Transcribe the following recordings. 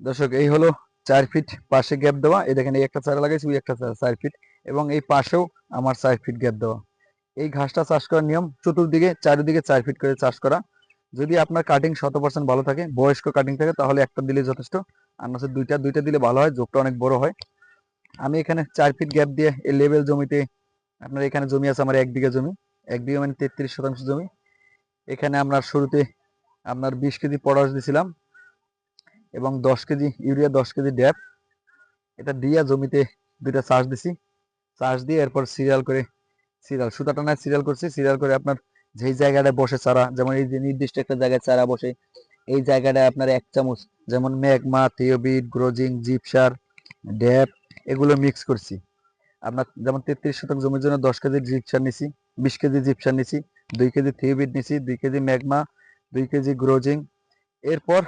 দর্শক, এই হলো চার ফিট পাশে গ্যাপ দেওয়া। এই দেখেন, এই একটা চারা লাগাইছি, ওই একটা চারা ফিট এবং এই পাশেও আমার চার ফিট গ্যাপ দেওয়া। এই ঘাসটা চাষ করার নিয়ম, চতুর্দিকে, চারিদিকে চার ফিট করে চাষ করা। যদি আপনার কাটিং শত পার্সেন্ট ভালো থাকে, বয়স্ক কাটিং থাকে, তাহলে একটা দিলে যথেষ্ট। আর না দুইটা দুইটা দিলে ভালো হয়, যোগটা অনেক বড় হয়। আমি এখানে চার ফিট গ্যাপ দিয়ে এই লেভেল জমিতে, আপনার এখানে জমি আছে আমার এক বিঘা জমি। এক বিঘা মানে তেত্রিশ শতাংশ জমি। এখানে আপনার শুরুতে আপনার বিশ কেজি পটাশ দিছিলাম। এবং দশ কেজি, ইউরিয়া দশ কেজি ড্যাপ। এটা দিয়া জমিতে দুইটা চাষ দিছি। চাষ দিয়ে এরপর সিরিয়াল করে, সিরিয়াল, সুতা টানায় সিরিয়াল করছি। সিরিয়াল করে আপনার যেই জায়গাটায় বসে চারা, যেমন এই যে নির্দিষ্ট একটা জায়গায় চারা বসে, এই জায়গাটায় আপনার এক চামচ, যেমন ম্যাগমা, থিওবিট, গ্রোজিং, জিপসার, ড্যাপ, এগুলো মিক্স করছি। আপনার যেমন তেত্রিশ শতাংশ জমির জন্য দশ কেজি জিপসার নিছি, বিশ কেজি জিপসার নিছি, দুই কেজি থিওবিট নিছি, দুই কেজি ম্যাগমা, দুই কেজি গ্রোজিং। এরপর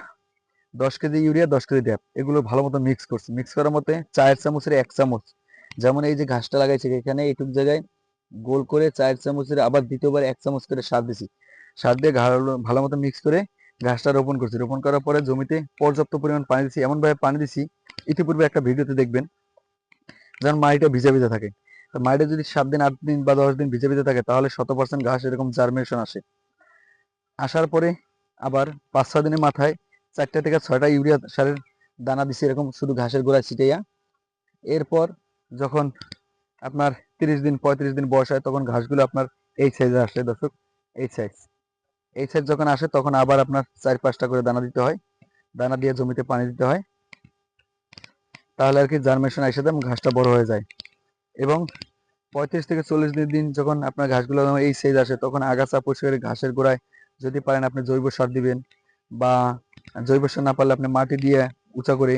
দশ কেজি ইউরিয়া, দশ কেজি ড্যাপ এগুলো ভালো মতো মিক্স করছি। মিক্স করার মতে চায়ের চামচের এক চামচ। যেমন এই যে ঘাসটা লাগাইছে, এখানে এইটুক জায়গায় গোল করে চায়ের চামচের আবার দ্বিতীয়বার এক চামচ করে সার দিছি। সার দিয়ে ভালো মতো মিক্স করে ঘাসটা রোপণ করছি। রোপণ করার পরে জমিতে পর্যাপ্ত পরিমাণ পানি দিছি। এমন ভাবে পানি দিছি, ইতিপূর্বে একটা ভিডিওতে দেখবেন। যেন মাটিটা ভিজা ভিজা থাকে। তো মাটিটা যদি সাত দিন, আট দিন বা দশ দিন ভিজে ভিজে থাকে, তাহলে শত পার্সেন্ট ঘাস এরকম জার্মিনেশন আসে। আসার পরে আবার পাঁচ ছ দিনের মাথায় চারটা থেকে ছয়টা ইউরিয়া সারের দানা দিছি, এরকম শুধু ঘাসের গোড়ায় ছিটাইয়া। এরপর যখন আপনার তিরিশ দিন, পঁয়ত্রিশ দিন বয়স হয়, তখন ঘাসগুলো আপনার এই সাইজে আসে দর্শক, এই সাইজ এই সাইজ যখন আসে, তখন আবার আপনার চার পাঁচটা করে দানা দিতে হয়। দানা দিয়ে জমিতে পানি দিতে হয়। তাহলে আর কি জার্মেশন এসে দেয় ঘাসটা বড় হয়ে যায়। এবং পঁয়ত্রিশ থেকে চল্লিশ দিন দিন যখন আপনার ঘাসগুলো এই সাইজ আসে, তখন আগাছা পরিষ্কার ঘাসের গোড়ায় যদি পারেন আপনি জৈব সার দিবেন বা জৈব সার না পারলে আপনি মাটি দিয়ে উঁচা করে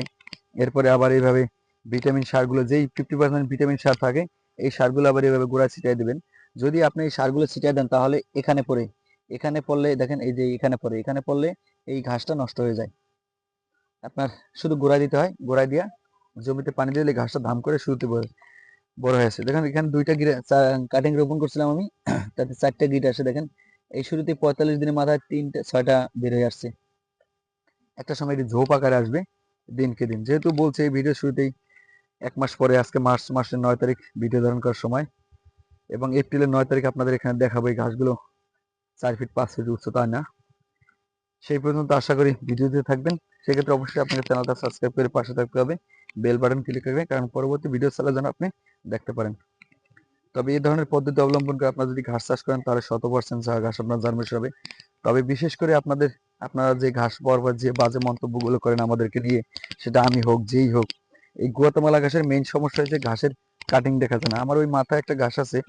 এরপরে আবার এইভাবে ভিটামিন সারগুলো, যেই ফিফটি পার্সেন্ট ভিটামিন সার থাকে, এই সারগুলো আবার এইভাবে গোড়ায় ছিটিয়ে দিবেন। যদি আপনি এই সারগুলো ছিটিয়ে দেন তাহলে এখানে পড়ে, এখানে পড়লে দেখেন এই যে এখানে পড়ে, এখানে পড়লে এই ঘাসটা নষ্ট হয়ে যায়। আপনার শুধু গোড়ায় দিতে হয়, গোড়ায় দিয়া জমিতে পানি দিলে ঘাসটা ধাম করে শুরুতে বড় বড় হয়েছে দেখেন এখানে দুইটা গিরে কাটিং রোপণ করছিলাম আমি, তাতে চারটা গিট আসে দেখেন। এই শুরুতে পঁয়তাল্লিশ দিনের মাথায় তিনটা, ছয়টা বের হয়ে আসছে। একটা সময় এটি ঝোপ আকারে আসবে দিনকে দিন। যেহেতু বলছে এই ভিডিও শুরুতেই এক মাস পরে আজকে মার্চ মাসের নয় তারিখ ভিডিও ধারণ করার সময় এবং এপ্রিলের নয় তারিখ আপনাদের এখানে দেখাবো এই ঘাসগুলো চার ফিট পাঁচ ফিট উচ্চতা না। সেই পর্যন্ত আশা করি ভিডিওতে থাকবেন। সেক্ষেত্রে অবশ্যই আপনাকে চ্যানেলটা সাবস্ক্রাইব করে পাশে থাকতে হবে বেল বাটন ক্লিক করবে, কারণ পরবর্তী ভিডিও চালার যেন আপনি দেখতে পারেন। তবে এই ধরনের পদ্ধতি অবলম্বন করে আপনারা যদি ঘাস চাষ করেন তাহলে শত পার্সেন্ট ঘাস আপনার জার্মেশন হবে। তবে বিশেষ করে আপনাদের, আপনারা যে ঘাস পরপর যে বাজে মন্তব্যগুলো করেন আমাদেরকে নিয়ে সেটা আমি হোক, যেই হোক, এই গুয়াতামালা ঘাসের মেইন সমস্যা হচ্ছে ঘাসের কাটিং দেখা যায় না। আমার ওই মাথায় একটা ঘাস আছে,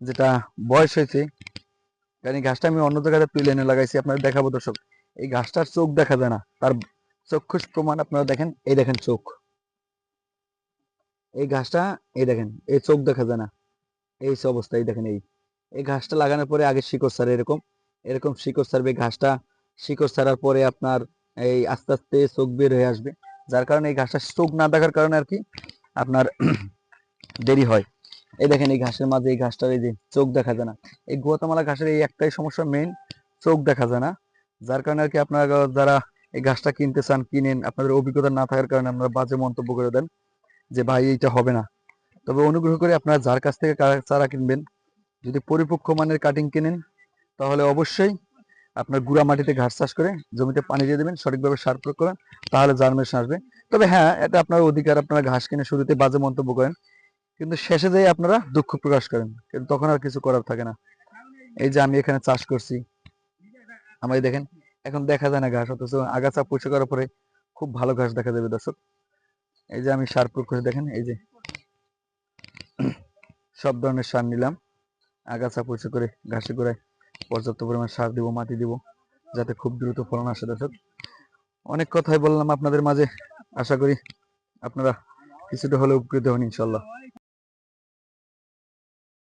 যেটা বয়স হয়েছে। কারণ ঘাসটা আমি অন্য জায়গাতে তুলে এনে লাগাইছি, আপনাদের দেখাবো দর্শক। এই ঘাসটার চোখ দেখা যায় না, তার চক্ষুষ প্রমাণ আপনারা দেখেন, এই দেখেন চোখ। এই ঘাসটা, এই দেখেন, এই চোখ দেখা যায় না। এই অবস্থা এই দেখেন এই। এই ঘাসটা লাগানোর পরে আগে শিকড় ছাড়ে এরকম। এরকম শিকড় ছাড়বে, ঘাসটা শিকড় ছাড়ার পরে আপনার এই আস্তে আস্তে চোখ বের হয়ে আসবে। যার কারণে এই ঘাসটা চোখ না দেখার কারণে আর কি আপনার দেরি হয়। এই দেখেন এই ঘাসের মাঝে, এই ঘাসটার এই যে চোখ দেখা যায় না। এই গুয়াতামালা ঘাসের এই একটাই সমস্যা মেইন চোখ দেখা যায় না। যার কারণে আর কি আপনারা যারা এই ঘাসটা কিনতে চান, কিনেন, আপনাদের অভিজ্ঞতা না থাকার কারণে আপনারা বাজে মন্তব্য করে দেন যে, ভাই, এইটা হবে না। তবে অনুগ্রহ করে আপনারা যার কাছ থেকে চারা কিনবেন, যদি পরিপক্ক মানের কাটিং কিনেন তাহলে অবশ্যই আপনার গুড়া মাটিতে ঘাস চাষ করে জমিতে পানি দিয়ে দেবেন, সঠিকভাবে সার প্রয়োগ করেন তাহলে জার্মেশন আসবে। তবে হ্যাঁ এটা আপনার অধিকার, আপনারা ঘাস কিনে শুরুতে বাজে মন্তব্য করেন, কিন্তু শেষে যেয়ে আপনারা দুঃখ প্রকাশ করেন, কিন্তু তখন আর কিছু করার থাকে না। এই যে আমি এখানে চাষ করছি আমার দেখেন, এখন দেখা যায় না ঘাস, অথচ আগাছা পরিষ্কার করার পরে খুব ভালো ঘাস দেখা যাবে দর্শক। এই যে আমি সার প্রয়োগ করে দেখেন, এই যে সব ধরনের সার নিলাম, আগাছা পরিষ্কার করে, ঘাসে গোড়ায় পর্যাপ্ত পরিমাণ সার দিব, মাটি দিব, যাতে খুব দ্রুত ফলন আসে দর্শক অনেক কথাই বললাম আপনাদের মাঝে। আশা করি আপনারা কিছুটা হলে উপকৃত হন ইনশাল্লাহ